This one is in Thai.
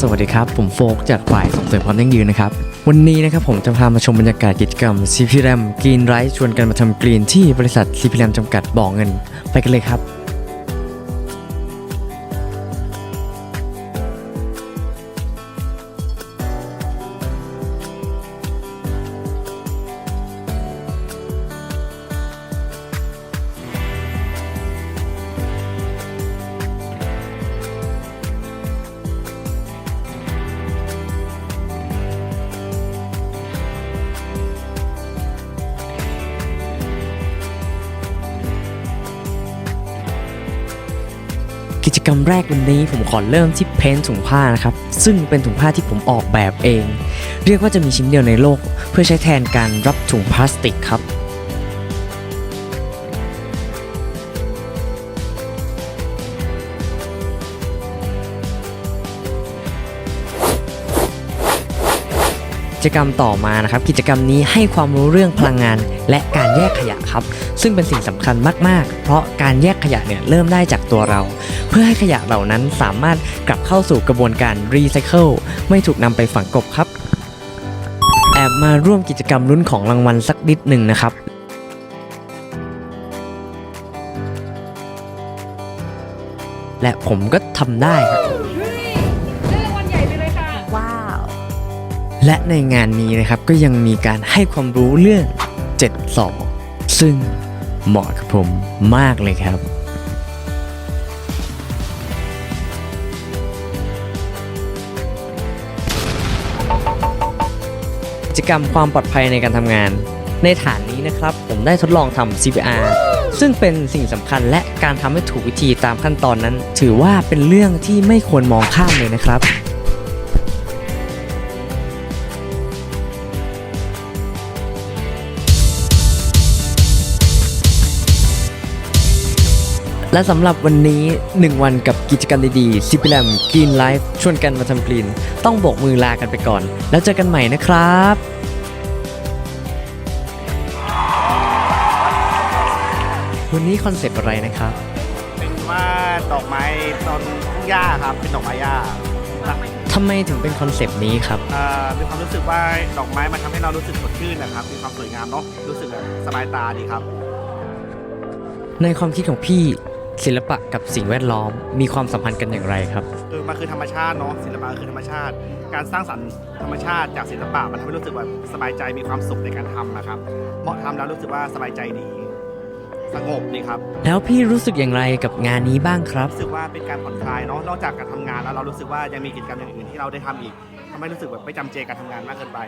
สวัสดีครับ ผมโฟกจากฝ่ายส่งเสริมความยั่งยืนนะครับ วันนี้นะครับผมจะพามาชมบรรยากาศกิจกรรม CP r a m Green Right ชวนกันมาทำกรีนที่บริษัท CP r a m จำกัดบ่อเงิน ไปกันเลยครับ จกรรมแรกวันนี้ผมขอเริ่มที่เพ้นท์ถุงผ้านะครับ ซึ่งเป็นถุงผ้าที่ผมออกแบบเอง เรียกว่าจะมีชิ้นเดียวในโลก เพื่อใช้แทนการรับถุงพลาสติกครับ จกรรมต่อมานะครับ กิจกรรมนี้ให้ความรู้เรื่องพลังงาน และการแยกขยะครับ ซึ่งเป็นสิ่งสำคัญมาก ๆ เพราะการแยกขยะเนี่ยเริ่มได้จากตัวเรา เพื่อให้ขยะเหล่านั้นสามารถกลับเข้าสู่กระบวนการรีไซเคิลไม่ถูกนำไปฝังกลบครับ แอบมาร่วมกิจกรรมลุ้นของรางวัลสักนิดหนึ่งนะครับและผมก็ทำได้ครับ และในงานนี้นะครับก็ยังมีการให้ความรู้เรื่อง7 2ซึ่งเหมาะกับผมมากเลยครับกิจกรรมความปลอดภัยในการทำงาน ในฐานนี้นะครับ ผมได้ทดลองทำ CPR ซึ่งเป็นสิ่งสำคัญและการทำให้ถูกวิธีตามขั้นตอนนั้น ถือว่าเป็นเรื่องที่ไม่ควรมองข้ามเลยนะครับ และสำหรับวันนี้ 1 วันกับกิจกรรมดีๆซิปิแลมกรีนไลฟ์ชวนกันมาทำกรีน ต้องโบกมือลากันไปก่อน แล้วเจอกันใหม่นะครับวันนี้คอนเซปต์อะไรนะครับ เป็นว่าดอกไม้ตอนทุ่งหญ้าครับ เป็นดอกไม้หญ้าทำไมถึงเป็นคอนเซปต์นี้ครับเอ่อมีความรู้สึกว่าดอกไม้มันทำให้เรารู้สึกสดชื่นนะครับ มีความสวยงามเนาะ รู้สึกแบบสบายตาดีครับ ในความคิดของพี่ ศิลปะกับสิ่งแวดล้อมมีความสัมพันธ์กันอย่างไรครับ เออมันคือธรรมชาติเนาะศิลปะคือธรรมชาติ การสร้างสรรค์ธรรมชาติจากศิลปะมันทำให้รู้สึกแบบสบายใจมีความสุขในการทำนะครับเหมาะทำแล้วรู้สึกว่าสบายใจดี สงบดีครับ แล้วพี่รู้สึกอย่างไรกับงานนี้บ้างครับ รู้สึกว่าเป็นการผ่อนคลายเนาะนอกจากการทำงานแล้วเรารู้สึกว่ายังมีกิจกรรมอย่างอื่นที่เราได้ทำอีกทำให้รู้สึกแบบไม่จำเจการทำงานมากเกินไป